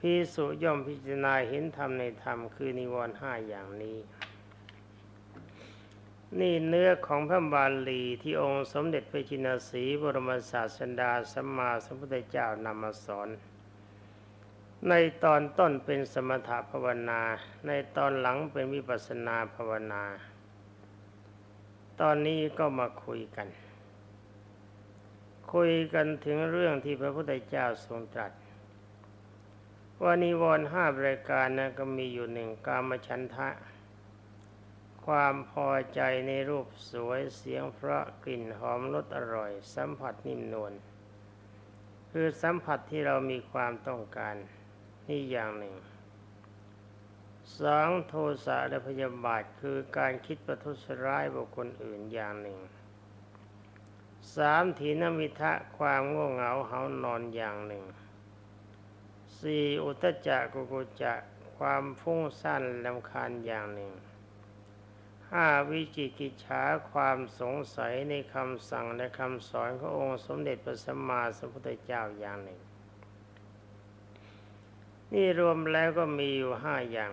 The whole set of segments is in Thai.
พิสุย่อมพิจารณาเห็นธรรมในธรรมคือนิวรณ์ห้าอย่างนี้ นี่เนื้อของพระบาลีที่องค์สมเด็จพระจินสีบรมศาสดาสัมมาสัมพุทธเจ้านำมาสอน ในตอนต้นเป็นสมถภาวนา ในตอนหลังเป็นวิปัสสนาภาวนา ตอนนี้ก็มาคุยกัน คุยกันถึงเรื่องที่พระพุทธเจ้าทรงตรัส ว่านิวรณ์ห้ารายการนะก็มีอยู่หนึ่งกามฉันทะ ความพอใจในรูปสวยเสียงเพราะกลิ่นหอมรสอร่อย สัมผัสนิ่มนวลคือสัมผัสที่เรามีความต้องการนี่อย่างหนึ่งสองโทสะและพยาบาทคือการคิดประทุษร้ายบุคคลอื่นอย่างหนึ่งสามถีนมิทะความง่วงเหงาเหานอนอย่างหนึ่ง สี่อุตจักกุกุจะความฟุ้งซ่านลำคาญอย่างหนึ่งห้าวิจิกิจฉาความสงสัยในคำสั่งและคำสอนขององค์สมเด็จพระสัมมาสัมพุทธเจ้าอย่างหนึ่ง นี่รวมแล้วก็มีอยู่ห้าอย่าง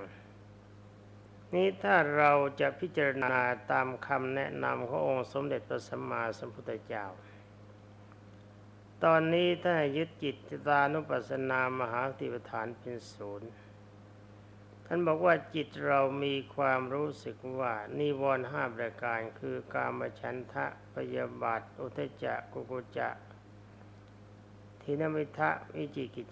นี้ถ้าเราจะพิจารณาตามคำแนะนำขององค์สมเด็จพระสัมมาสัมพุทธเจ้า ตอนนี้ถ้ายึดจิตตานุปัสสนามหาติปฐานเป็นศูนย์ท่านบอกว่าจิตเรามีความรู้สึกว่านิวรณ์ห้าประการคือกามฉันทะพยาบาทอุทจจะกุกุจะทินมิทะวิจิกิจ